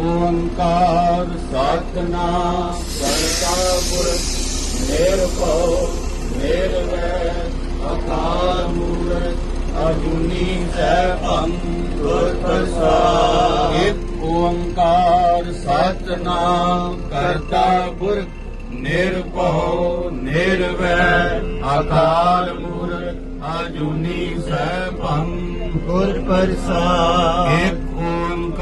ਓੰਕਾਰ ਸਤਨਾਮ ਕਰਤਾ ਪੁਰਖ ਨਿਰਭਉ ਨਿਰਵੈਰ ਅਕਾਲ ਮੂਰਤ ਅਜੂਨੀ ਸੈਭੰ ਗੁਰ ਪ੍ਰਸਾਦ। ਏਕ ਓੰਕਾਰ ਸਤਨਾਮ ਕਰਤਾ ਪੁਰਖ ਨਿਰਭਉ ਨਿਰਵੈਰ ਅਕਾਲ ਮੂਰਤ ਅਜੂਨੀ ਸੈਭੰ ਗੁਰ ਪ੍ਰਸਾਦ। ਏਕ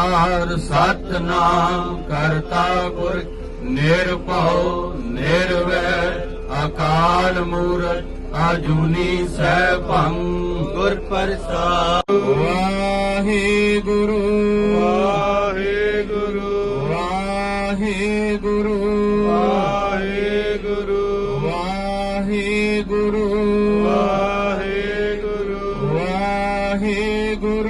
ਓੰਕਾਰ ਸਤਨਾਮ ਕਰਤਾ ਪੁਰਖ ਨਿਰਭਉ ਨਿਰਵੈਰ ਅਕਾਲ ਮੂਰਤ ਅਜੂਨੀ ਸੈਭੰ ਗੁਰ ਪ੍ਰਸਾਦ। ਵਾਹਿਗੁਰੂ। ਵਾਹਿਗੁਰੂ। ਵਾਹਿਗੁਰੂ। ਵਾਹਿਗੁਰੂ। ਵਾਹਿਗੁਰੂ। ਵਾਹਿਗੁਰੂ। ਵਾਹਿਗੁਰੂ।